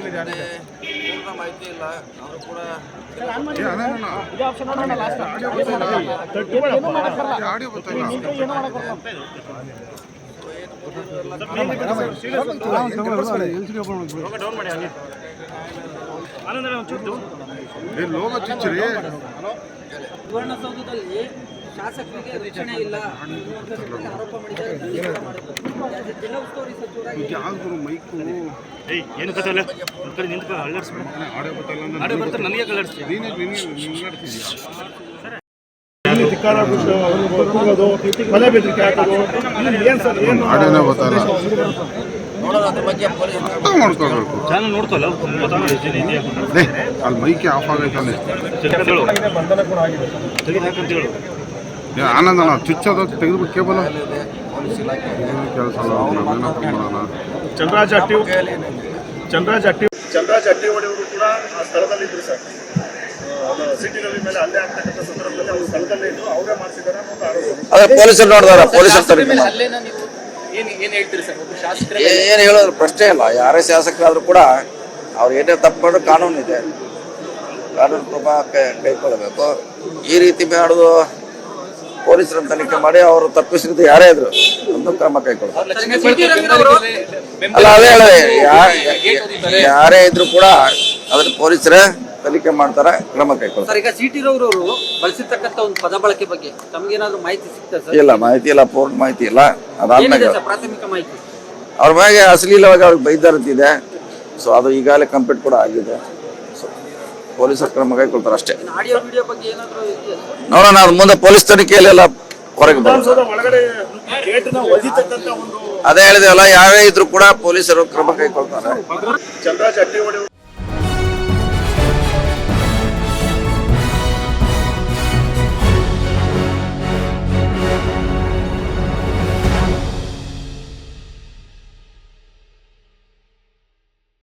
ಪೂರ್ಣ ಮಾಹಿತಿ ಇಲ್ಲ. ಅವರು ಕೂಡ ಏ ಲೋಗ ಚುಚ್ಚ್ರಿ. ಸುವರ್ಣಸೌಧದಲ್ಲಿ ಶಾಸಕರಿಗೆ ರಕ್ಷಣೆ ಇಲ್ಲ ಆರೋಪ ಮಾಡಿದ್ದಾರೆ. ಜಿಲ್ಲಾ ಉಸ್ತುವಾರಿ ಸಚಿವರಾಗಿ ಯಾವ್ದು ಮೈಕು ಏಯ್ ಏನು ಕಡೆ ನಿಂತ್ಕೊ ಅಳ್ಳಾಡ್ಸ್ಬೇಡ ಆಡೋ ಬರ್ತಾರೆ ನನಗೆ ಕಳ್ಳಾಡ್ಸ್ತೀಯ ನೀನೇ ನಿನ್ಗೆ ನಿಲ್ಲಾಡ್ತಿದ್ಯಾ ಧಿಕ್ಕಾರ ಬಿಟ್ಟು ಅವ್ರಿಗೆ ಕೂಗೋದು ಮನೆ ಬೆದರಿಕೆ ಹಾಕೋದು? ಏನು ಸರ್ ಏನು ಆಡಿಯೋನೇ ಗೊತ್ತಾಗಲ್ಲ ನೋಡೋಣ ಅದ್ರ ಪೊಲೀಸ್ ಅರ್ಥ ಮಾಡ್ಕೋಬೇಕು. ಚಾನಲ್ ನೋಡ್ತಲ್ಲ ಲೇ ಅಲ್ಲಿ ಮೈಕೆ ಆಫ್ ಹೇಳು. ಬಂಧನ ಕೂಡ ಆಗಿದೆ ಏ ಆನಂದ ಅಣ್ಣ ಚುಚ್ಚೋದು ತೆಗೆದ್ಬಿಟ್ಟು ಕೇಬಲ್ ಇದೆ ಪೊಲೀಸ್ ಇಲಾಖೆ ಕೆಲಸ ಚಂದ್ರಾಜ್ ಮಾಡೋಣ ಚಂದ್ರಾಜ್ ಅಟ್ಟಿ ಚಂದ್ರಾಜ್ ಅಟ್ಟಿ ಅವರು ಕೂಡ ಆ ಸ್ಥಳದಲ್ಲಿ ಇದ್ರು ಸರ್. ರವಿ ಮೇಲೆ ಅಲ್ಲೇ ಆಗ್ತಕ್ಕಂಥ ಸಂದರ್ಭದಲ್ಲಿ ಅವರು ಸ್ಥಳದಲ್ಲೇ ಇದ್ದು ಅವರೇ ಮಾಡಿಸಿದ್ದಾರೆ ಅನ್ನೋ ಒಂದು ಆರೋಪ. ಅದೇ ಪೊಲೀಸರು ನೋಡಿದಾರ ಪೊಲೀಸರು ತನಿಖೆ ಮಾಡಿ. ಅಲ್ಲೇನ ನೀವು ಏನು ಏನು ಹೇಳ್ತೀರಿ ಸರ್? ಒಬ್ಬ ಶಾಸಕರ ಏ- ಏನು ಹೇಳೋದ್ರ ಪ್ರಶ್ನೆ ಇಲ್ಲ. ಯಾರೇ ಶಾಸಕರಾದ್ರೂ ಕೂಡ ಅವ್ರು ಏನೇ ತಪ್ಪು ಮಾಡಿದ್ರು ಕಾನೂನು ಇದೆ ಕಾನೂನು ಕ್ರಮ ಕೈ- ಕೈಗೊಳ್ಳಬೇಕು. ಈ ರೀತಿ ಮಾಡೋದು ಪೊಲೀಸರನ್ನ ತನಿಖೆ ಮಾಡಿ ಅವರು ತಪ್ಪಿಸಿದ ಯಾರೇ ಇದ್ರು ಒಂದು ಕ್ರಮ ಕೈಗೊಳ್ಳಬೇಕು ಅಲ್ಲ ಅದೇ ಹೇಳಿದೆ ಯಾರೇ ಇದ್ರು ಕೂಡ ಅದ್ರ ಪೊಲೀಸರೇ ತನಿಖೆ ಮಾಡ್ತಾರೆ ಕ್ರಮ ಕೈಗೊಳ್ತಾರೆ. ಈಗ ಬಳಸಿರ್ತಕ್ಕಂಥ ಒಂದು ಪದ ಬಳಕೆ ಬಗ್ಗೆ ತಮ್ಗೇನಾದ್ರೂ ಮಾಹಿತಿ ಸಿಗ್ತದೆ ಸರ್? ಇಲ್ಲ ಮಾಹಿತಿ ಇಲ್ಲ ಪೂರ್ಣ ಮಾಹಿತಿ ಇಲ್ಲ ಏನಿದೆ ಅದಾದ್ಮೇಲೆ ಸರ್ ಪ್ರಾಥಮಿಕ ಮಾಹಿತಿ? ಅವ್ರ ಮ್ಯಾಗೆ ಅಶ್ಲೀಲವಾಗಿ ಅವ್ರಿಗೆ ಬೈದಾರತಿದೆ ಸೊ ಅದು ಈಗಾಗಲೇ ಕಂಪ್ಲೀಟ್ ಕೂಡ ಆಗಿದೆ. ಪೊಲೀಸರು ಕ್ರಮ ಕೈಗೊಳ್ತಾರೆ ಅಷ್ಟೇ. ಇನ್ನು ಆಡಿಯೋ ವಿಡಿಯೋ ಬಗ್ಗೆ ಏನಾದರೂ ಇದೆಯಾ? ಸರ್ ನೋಡೋಣ ಅದು ಮುಂದೆ ಪೊಲೀಸ್ ತನಿಖೆಯಲ್ಲೆಲ್ಲ ಹೊರಗೆ ಒಂದು ಅದೇ ಹೇಳಿದೆವಲ್ಲ ಯಾರೇ ಇದ್ರು ಕೂಡ ಪೊಲೀಸರು ಕ್ರಮ ಕೈಗೊಳ್ತಾರೆ.